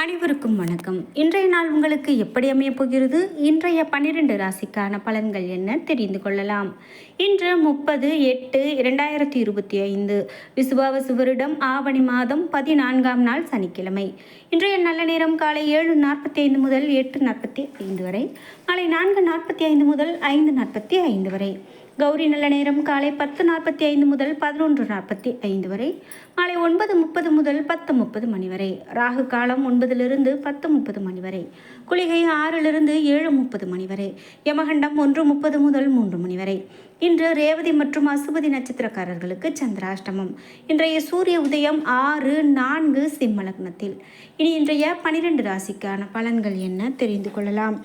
அனைவருக்கும் வணக்கம். இன்றைய நாள் உங்களுக்கு எப்படி அமையப் போகிறது? இன்றைய பன்னிரண்டு ராசிக்கான பலன்கள் என்ன தெரிந்து கொள்ளலாம். இன்று முப்பது எட்டு இரண்டாயிரத்தி இருபத்தி ஐந்து விசுவாவசு வருடம் ஆவணி மாதம் பதினான்காம் நாள் சனிக்கிழமை. இன்றைய நல்ல நேரம் காலை ஏழு நாற்பத்தி ஐந்து முதல் எட்டு நாற்பத்தி ஐந்து வரை மாலை நான்கு நாற்பத்தி ஐந்து முதல் ஐந்து நாற்பத்தி ஐந்து வரை. கௌரி நல்ல நேரம். காலை பத்து நாற்பத்தி ஐந்து முதல் பதினொன்று நாற்பத்தி ஐந்து வரை. மாலை ஒன்பது முப்பது முதல் பத்து முப்பது மணி வரை. ராகு காலம் ஒன்பதிலிருந்து பத்து முப்பது மணி வரை. குளிகை ஆறிலிருந்து ஏழு முப்பது மணி வரை. யமகண்டம் ஒன்று முப்பது முதல் மூன்று மணி வரை. இன்று ரேவதி மற்றும் அசுபதி நட்சத்திரக்காரர்களுக்கு சந்திராஷ்டமம். இன்றைய சூரிய உதயம் ஆறு நான்கு சிம்ம லக்னத்தில். இனி இன்றைய பனிரெண்டு ராசிக்கான பலன்கள் என்ன தெரிந்து கொள்ளலாம்.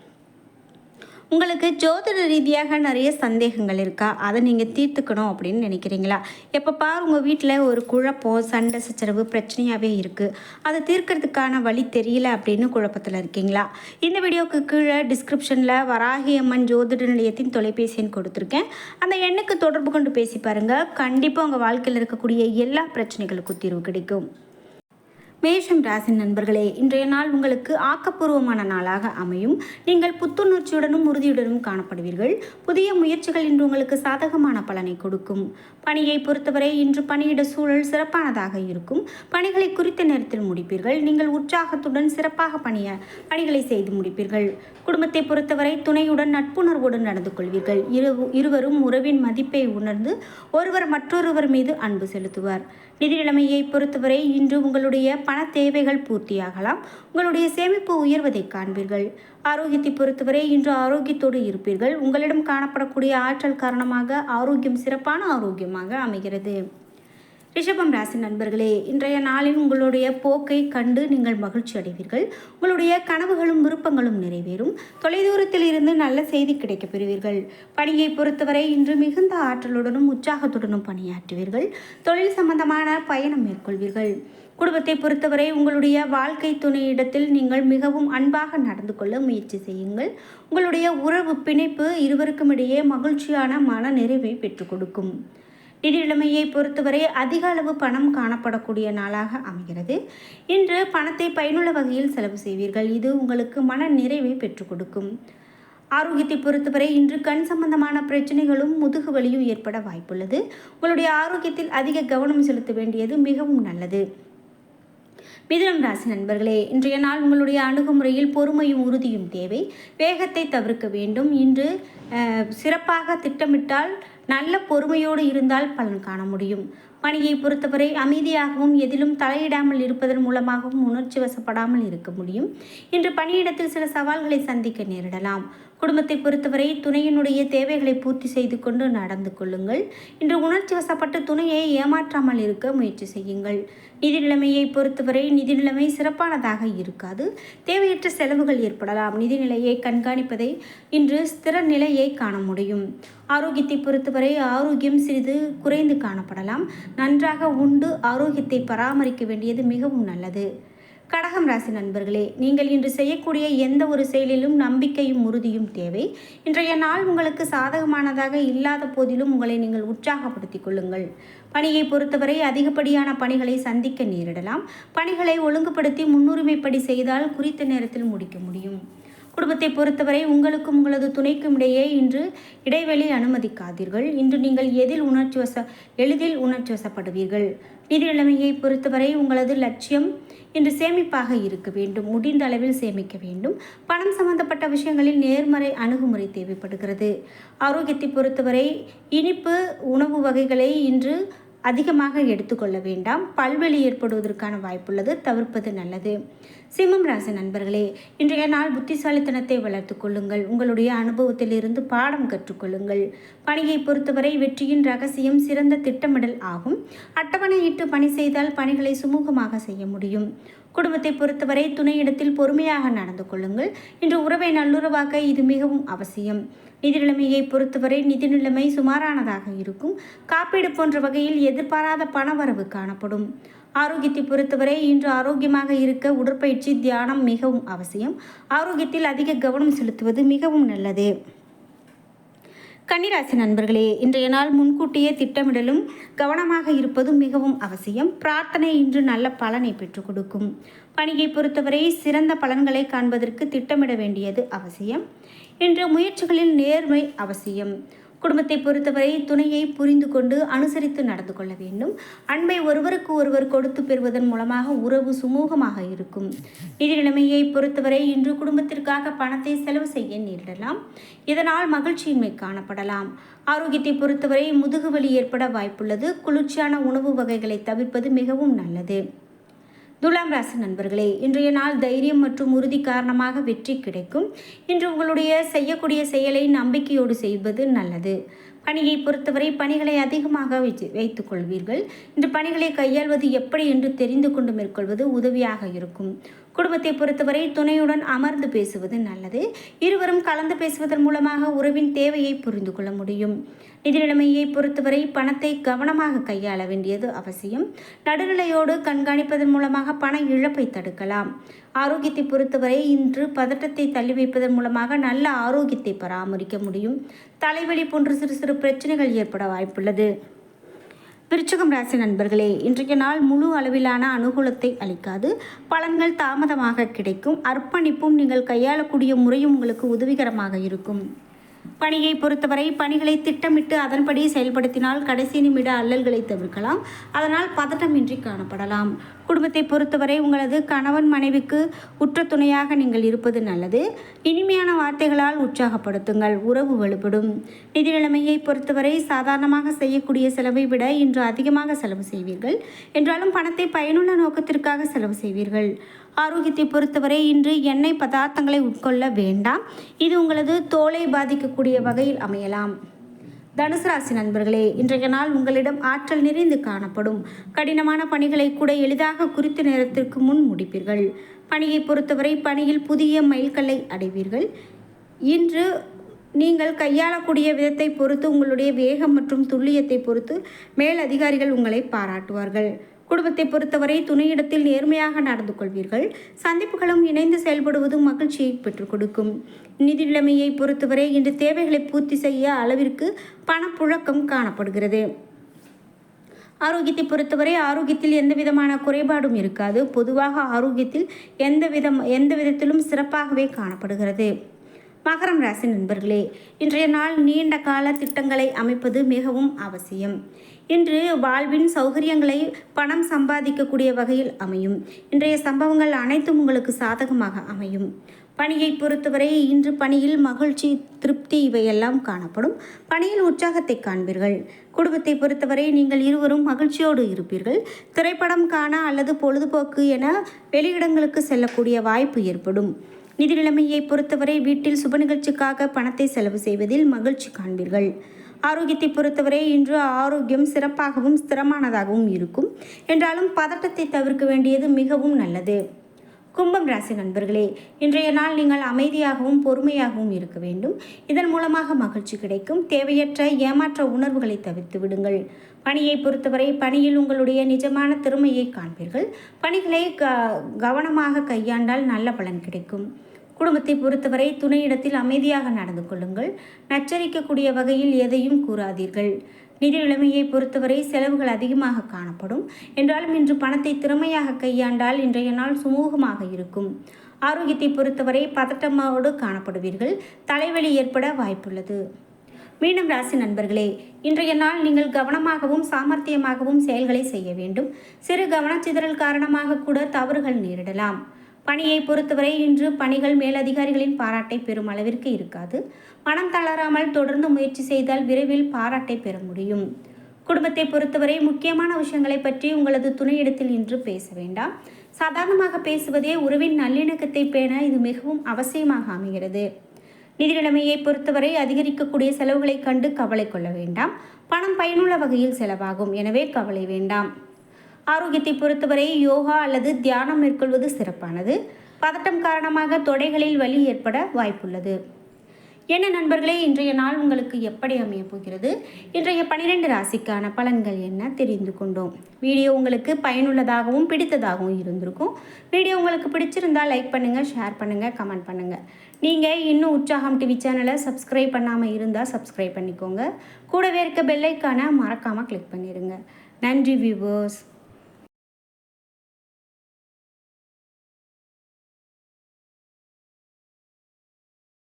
உங்களுக்கு ஜோதிட ரீதியாக நிறைய சந்தேகங்கள் இருக்கா? அதை நீங்கள் தீர்த்துக்கணும் அப்படின்னு நினைக்கிறீங்களா? எப்போ பார் உங்கள் வீட்டில் ஒரு குழப்பம் சண்டை சச்சரவு பிரச்சனையாகவே இருக்குது அதை தீர்க்கறதுக்கான வழி தெரியல அப்படின்னு குழப்பத்தில் இருக்கீங்களா? இந்த வீடியோவுக்கு கீழே டிஸ்கிரிப்ஷனில் வராகி அம்மன் ஜோதிட நிலையத்தின் தொலைபேசின்னு கொடுத்துருக்கேன். அந்த எண்ணுக்கு தொடர்பு கொண்டு பேசி பாருங்கள் கண்டிப்பாக உங்கள் வாழ்க்கையில் இருக்கக்கூடிய எல்லா பிரச்சனைகளுக்கும் தீர்வு கிடைக்கும். மேஷம் ராசி நண்பர்களே இன்றைய நாள் உங்களுக்கு ஆக்கப்பூர்வமான நாளாக அமையும். நீங்கள் புத்துணர்ச்சியுடனும் உறுதியுடனும் காணப்படுவீர்கள். புதிய முயற்சிகள் இன்று உங்களுக்கு சாதகமான பலனை கொடுக்கும். பணியை பொறுத்தவரை இன்று பணியிட சூழல் சிறப்பானதாக இருக்கும். பணிகளை குறித்த நேரத்தில் முடிப்பீர்கள். நீங்கள் உற்சாகத்துடன் சிறப்பாக பணிய பணிகளை செய்து முடிப்பீர்கள். குடும்பத்தை பொறுத்தவரை துணையுடன் நட்புணர்வுடன் நடந்து கொள்வீர்கள். இரு இருவரும் உறவின் மதிப்பை உணர்ந்து ஒருவர் மற்றொருவர் மீது அன்பு செலுத்துவார். நிதி நிலைமையை பொறுத்தவரை இன்று உங்களுடைய பண தேவைகள் பூர்த்தியாகலாம். உங்களுடைய சேமிப்பு உயர்வதை காண்பீர்கள். ஆரோக்கியத்தை பொறுத்தவரை இன்று ஆரோக்கியத்தோடு இருப்பீர்கள். உங்களிடம் காணப்படக்கூடிய ஆற்றல் காரணமாக ஆரோக்கியம் சிறப்பான ஆரோக்கியமாக அமைகிறது. ரிஷபம் ராசி நண்பர்களே இன்றைய நாளில் உங்களுடைய போக்கை கண்டு நீங்கள் மகிழ்ச்சி அடைவீர்கள். உங்களுடைய கனவுகளும் விருப்பங்களும் நிறைவேறும். தொலைதூரத்தில் இருந்து நல்ல செய்தி கிடைக்கப் பெறுவீர்கள். பணியை பொறுத்தவரை இன்று மிகுந்த ஆற்றலுடனும் உற்சாகத்துடனும் பணியாற்றுவீர்கள். தொழில் சம்பந்தமான பயணம் மேற்கொள்வீர்கள். குடும்பத்தை பொறுத்தவரை உங்களுடைய வாழ்க்கை துணையிடத்தில் நீங்கள் மிகவும் அன்பாக நடந்து கொள்ள முயற்சி செய்யுங்கள். உங்களுடைய உறவு பிணைப்பு இருவருக்கும் இடையே மகிழ்ச்சியான மன நிறைவை பெற்றுக் கொடுக்கும். நிதிநிலைமையை பொறுத்தவரை அதிக அளவு பணம் காணப்படக்கூடிய நாளாக அமைகிறது. இன்று பணத்தை பயனுள்ள வகையில் செலவு செய்வீர்கள். இது உங்களுக்கு மன நிறைவை பெற்றுக் கொடுக்கும். ஆரோக்கியத்தை பொறுத்தவரை இன்று கண் சம்பந்தமான பிரச்சனைகளும் முதுகு வலியும் ஏற்பட வாய்ப்புள்ளது. உங்களுடைய ஆரோக்கியத்தில் அதிக கவனம் செலுத்த வேண்டியது மிகவும் நல்லது. மிதுனம் ராசி நண்பர்களே இன்றைய நாள் உங்களுடைய அணுகுமுறையில் பொறுமையும் உறுதியும் தேவை. வேகத்தை தவிர்க்க வேண்டும். இன்று சிறப்பாக திட்டமிட்டால் நல்ல பொறுமையோடு இருந்தால் பலன் காண முடியும். பணியை பொறுத்தவரை அமைதியாகவும் எதிலும் தலையிடாமல் இருப்பதன் மூலமாகவும் உணர்ச்சி வசப்படாமல் இருக்க முடியும். இன்று பணியிடத்தில் சில சவால்களை சந்திக்க நேரிடலாம். குடும்பத்தை பொறுத்தவரை துணையினுடைய தேவைகளை பூர்த்தி செய்து கொண்டு நடந்து கொள்ளுங்கள். இன்று உணர்ச்சி வசப்பட்டு துணையை ஏமாற்றாமல் இருக்க முயற்சி செய்யுங்கள். நிதி நிலைமையை பொறுத்தவரை நிதி நிலைமை சிறப்பானதாக இருக்காது. தேவையற்ற செலவுகள் ஏற்படலாம். நிதி நிலையை கண்காணிப்பதை இன்று ஸ்திர நிலையை காண முடியும். ஆரோக்கியத்தை பொறுத்தவரை ஆரோக்கியம் சிறிது குறைந்து காணப்படலாம். நன்றாக உண்டு ஆரோக்கியத்தை பராமரிக்க வேண்டியது மிகவும் நல்லது. கடகம் ராசி நண்பர்களே நீங்கள் இன்று செய்யக்கூடிய எந்த ஒரு செயலிலும் நம்பிக்கையும் உறுதியும் தேவை. இன்றைய நாள் உங்களுக்கு சாதகமானதாக இல்லாத போதிலும் உங்களை நீங்கள் உற்சாகப்படுத்திக் கொள்ளுங்கள். பணியை பொறுத்தவரை அதிகப்படியான பணிகளை சந்திக்க நேரிடலாம். பணிகளை ஒழுங்குபடுத்தி முன்னுரிமைப்படி செய்தால் குறித்த நேரத்தில் முடிக்க முடியும். குடும்பத்தை பொறுத்தவரை உங்களுக்கும் உங்களது துணைக்கும் இடையே இன்று இடைவெளி அனுமதிக்காதீர்கள். இன்று நீங்கள் எதில் உணர்ச்சி வச எளிதில் உணர்ச்சி வசப்படுவீர்கள் நிதி நிலைமையை பொறுத்தவரை உங்களது லட்சியம் இன்று சேமிப்பாக இருக்க வேண்டும். முடிந்த அளவில் சேமிக்க வேண்டும். பணம் சம்பந்தப்பட்ட விஷயங்களில் நேர்மறை அணுகுமுறை தேவைப்படுகிறது. ஆரோக்கியத்தை பொறுத்தவரை இனிப்பு உணவு வகைகளை இன்று அதிகமாக எடுத்துக்கொள்ள வேண்டாம். பல்வெளி ஏற்படுவதற்கான வாய்ப்புள்ளது. தவிர்ப்பது நல்லது. சிம்மம் ராசி நண்பர்களே இன்றைய நாள் புத்திசாலித்தனத்தை வளர்த்து கொள்ளுங்கள். உங்களுடைய அனுபவத்திலிருந்து பாடம் கற்றுக்கொள்ளுங்கள் பணியை பொறுத்தவரை வெற்றியின் ரகசியம் சிறந்த திட்டமிடல் ஆகும். அட்டவணையிட்டு பணி செய்தால் பணிகளை சுமூகமாக செய்ய முடியும். குடும்பத்தை பொறுத்தவரை துணையிடத்தில் பொறுமையாக நடந்து கொள்ளுங்கள். இன்று உறவை நல்லுறவாக்க இது மிகவும் அவசியம். நிதி நிலைமையை பொறுத்தவரை நிதி நிலைமை சுமாரானதாக இருக்கும். காப்பீடு போன்ற வகையில் எதிர்பாராத பணவரவு காணப்படும். ஆரோக்கியத்தை பொறுத்தவரை இன்று ஆரோக்கியமாக இருக்க உடற்பயிற்சி தியானம் மிகவும் அவசியம். ஆரோக்கியத்தில் அதிக கவனம் செலுத்துவது மிகவும் நல்லது. கன்னிராசி நண்பர்களே இன்றைய நாள் முன்கூட்டியே திட்டமிடலும் கவனமாக இருப்பதும் மிகவும் அவசியம். பிரார்த்தனை இன்று நல்ல பலனை பெற்றுக் கொடுக்கும். பணியை பொறுத்தவரை சிறந்த பலன்களை காண்பதற்கு திட்டமிட வேண்டியது அவசியம். இன்று முயற்சிகளில் நேர்மை அவசியம். குடும்பத்தை பொறுத்தவரை துணையை புரிந்து கொண்டு அனுசரித்து நடந்து கொள்ள வேண்டும். அன்பை ஒருவருக்கு ஒருவர் கொடுத்து பெறுவதன் மூலமாக உறவு சுமூகமாக இருக்கும். நிதி நிலைமையை பொறுத்தவரை இன்று குடும்பத்திற்காக பணத்தை செலவு செய்ய நேரிடலாம். இதனால் மகிழ்ச்சியின்மை காணப்படலாம். ஆரோக்கியத்தை பொறுத்தவரை முதுகுவலி ஏற்பட வாய்ப்புள்ளது. குளிர்ச்சியான உணவு வகைகளை தவிர்ப்பது மிகவும் நல்லது. துலாம் ராசி நண்பர்களே இன்றைய நாள் தைரியம் மற்றும் உறுதி காரணமாக வெற்றி கிடைக்கும். இன்று உங்களுடைய செய்யக்கூடிய செயலை நம்பிக்கையோடு செய்வது நல்லது. பணியை பொறுத்தவரை பணிகளை அதிகமாக வைத்து வைத்துக் கொள்வீர்கள். இன்று பணிகளை கையாள்வது எப்படி என்று தெரிந்து கொண்டு மேற்கொள்வது உதவியாக இருக்கும். குடும்பத்தை பொறுத்தவரை துணையுடன் அமர்ந்து பேசுவது நல்லது. இருவரும் கலந்து பேசுவதன் மூலமாக உறவின் தேவையை புரிந்து கொள்ள முடியும். நிதி நிலைமையை பொறுத்தவரை பணத்தை கவனமாக கையாள வேண்டியது அவசியம். நடுநிலையோடு கண்காணிப்பதன் மூலமாக பண இழப்பை தடுக்கலாம். ஆரோக்கியத்தை பொறுத்தவரை இன்று பதட்டத்தை தள்ளி வைப்பதன் மூலமாக நல்ல ஆரோக்கியத்தை பராமரிக்க முடியும். தலைவலி போன்ற சிறு சிறு பிரச்சனைகள் ஏற்பட வாய்ப்புள்ளது. விருச்சகம் ராசி நண்பர்களே இன்றைய நாள் முழு அளவிலான அனுகூலத்தை அளிக்காது. பலன்கள் தாமதமாக கிடைக்கும். அர்ப்பணிப்பும் நீங்கள் கையாளக்கூடிய முறையும் உங்களுக்கு உதவிகரமாக இருக்கும். பணியை பொறுத்தவரை பணிகளை திட்டமிட்டு அதன்படி செயல்படுத்தினால் கடைசி நிமிட அல்லல்களை தவிர்க்கலாம். அதனால் பதட்டமின்றி காணப்படலாம். குடும்பத்தை பொறுத்தவரை உங்களது கணவன் மனைவிக்கு உற்ற துணையாக நீங்கள் இருப்பது நல்லது. இனிமையான வார்த்தைகளால் உற்சாகப்படுத்துங்கள். உறவு வலுப்படும். நிதி நிலைமையை பொறுத்தவரை சாதாரணமாக செய்யக்கூடிய செலவை விட இன்று அதிகமாக செலவு செய்வீர்கள். என்றாலும் பணத்தை பயனுள்ள நோக்கத்திற்காக செலவு செய்வீர்கள். ஆரோக்கியத்தை பொறுத்தவரை இன்று எண்ணெய் பதார்த்தங்களை உட்கொள்ள வேண்டாம். இது உங்களது தோலை பாதிக்கக்கூடிய வகையில் அமையலாம். தனுசு ராசி நண்பர்களே இன்றைய நாள் உங்களிடம் ஆற்றல் நிறைந்து காணப்படும். கடினமான பணிகளை கூட எளிதாக குறித்த நேரத்திற்கு முன் முடிப்பீர்கள். பணியை பொறுத்தவரை பணியில் புதிய மைல்கல்லை அடைவீர்கள். இன்று நீங்கள் கையாளக்கூடிய விதத்தை பொறுத்து உங்களுடைய வேகம் மற்றும் துல்லியத்தை பொறுத்து மேல் அதிகாரிகள் உங்களை பாராட்டுவார்கள். குடும்பத்தை பொறுத்தவரை துணையிடத்தில் நேர்மையாக நடந்து கொள்வீர்கள். சந்திப்புகளும் இணைந்து செயல்படுவதும் மகிழ்ச்சியை பெற்றுக் கொடுக்கும். நிதி நிலைமையை பொறுத்தவரை இன்று தேவைகளை பூர்த்தி செய்ய அளவிற்கு பணப்புழக்கம் காணப்படுகிறது. ஆரோக்கியத்தை பொறுத்தவரை ஆரோக்கியத்தில் எந்த விதமான குறைபாடும் இருக்காது. பொதுவாக ஆரோக்கியத்தில் எந்த விதம் எந்த விதத்திலும் சிறப்பாகவே காணப்படுகிறது. மகரம் ராசி நண்பர்களே இன்றைய நாள் நீண்ட கால திட்டங்களை அமைப்பது மிகவும் அவசியம். இன்று வாழ்வின் சௌகரியங்களை பணம் சம்பாதிக்கக்கூடிய வகையில் அமையும். இன்றைய சம்பவங்கள் அனைத்தும் உங்களுக்கு சாதகமாக அமையும். பணியை பொறுத்தவரை இன்று பணியில் மகிழ்ச்சி திருப்தி இவையெல்லாம் காணப்படும். பணியில் உற்சாகத்தை காண்பீர்கள். குடும்பத்தை பொறுத்தவரை நீங்கள் இருவரும் மகிழ்ச்சியோடு இருப்பீர்கள். திரைப்படம் காண அல்லது பொழுதுபோக்கு என வெளியிடங்களுக்கு செல்லக்கூடிய வாய்ப்பு ஏற்படும். நிதி நிலைமையை பொறுத்தவரை வீட்டில் சுப நிகழ்ச்சிக்காக பணத்தை செலவு செய்வதில் மகிழ்ச்சி காண்பீர்கள். ஆரோக்கியத்தை பொறுத்தவரை இன்று ஆரோக்கியம் சிறப்பாகவும் ஸ்திரமானதாகவும் இருக்கும். என்றாலும் பதட்டத்தை தவிர்க்க வேண்டியது மிகவும் நல்லது. கும்பம் ராசி நண்பர்களே இன்றைய நாள் நீங்கள் அமைதியாகவும் பொறுமையாகவும் இருக்க வேண்டும். இதன் மூலமாக மகிழ்ச்சி கிடைக்கும். தேவையற்ற ஏமாற்ற உணர்வுகளை தவிர்த்து விடுங்கள். பணியை பொறுத்தவரை பணியில் உங்களுடைய நிஜமான திறமையை காண்பீர்கள். பணிகளை க கவனமாக கையாண்டால் நல்ல பலன் கிடைக்கும். குடும்பத்தை பொறுத்தவரை துணையிடத்தில் அமைதியாக நடந்து கொள்ளுங்கள். நச்சரிக்கக்கூடிய வகையில் எதையும் கூறாதீர்கள். நிதி நிலைமையை பொறுத்தவரை செலவுகள் அதிகமாக காணப்படும். என்றாலும் இன்று பணத்தை திறமையாக கையாண்டால் இன்றைய நாள் சுமூகமாக இருக்கும். ஆரோக்கியத்தை பொறுத்தவரை பதட்டமோடு காணப்படுவீர்கள். தலைவலி ஏற்பட வாய்ப்புள்ளது. மீண்டும் ராசி நண்பர்களே இன்றைய நாள் நீங்கள் கவனமாகவும் சாமர்த்தியமாகவும் செயல்களை செய்ய வேண்டும். சிறு கவனச்சிதறல் காரணமாக கூட தவறுகள் நேரிடலாம். பணியை பொறுத்தவரை இன்று பணிகள் மேலதிகாரிகளின் பாராட்டை பெறும் அளவிற்கு இருக்காது. மனம் தளராமல் தொடர்ந்து முயற்சி செய்தால் விரைவில் பாராட்டை பெற முடியும். குடும்பத்தை பொறுத்தவரை முக்கியமான விஷயங்களை பற்றி உங்களது துணையிடத்தில் இன்று பேச வேண்டாம். சாதாரணமாக பேசுவதே உறவின் நல்லிணக்கத்தை பேண இது மிகவும் அவசியமாக அமைகிறது. நிதி நிலைமையை பொறுத்தவரை அதிகரிக்கக்கூடிய செலவுகளை கண்டு கவலை கொள்ள வேண்டாம். பணம் பயனுள்ள வகையில் செலவாகும். எனவே கவலை வேண்டாம். ஆரோக்கியத்தை பொறுத்தவரை யோகா அல்லது தியானம் மேற்கொள்வது சிறப்பானது. பதட்டம் காரணமாக தொடைகளில் வலி ஏற்பட வாய்ப்புள்ளது. என்ன நண்பர்களே இன்றைய நாள் உங்களுக்கு எப்படி அமையப் போகிறது? இன்றைய பனிரெண்டு ராசிக்கான பலன்கள் என்ன தெரிந்து கொண்டோம். வீடியோ உங்களுக்கு பயனுள்ளதாகவும் பிடித்ததாகவும் இருந்திருக்கும். வீடியோ உங்களுக்கு பிடிச்சிருந்தால் லைக் பண்ணுங்கள் ஷேர் பண்ணுங்கள் கமெண்ட் பண்ணுங்கள் நீங்கள் இன்னும் உற்சாகம் டிவி சேனலை சப்ஸ்கிரைப் பண்ணாமல் இருந்தால் சப்ஸ்கிரைப் பண்ணிக்கோங்க. கூடவே இருக்க பெல்லைக்கான மறக்காமல் கிளிக் பண்ணிடுங்க நன்றி வியூவர்ஸ்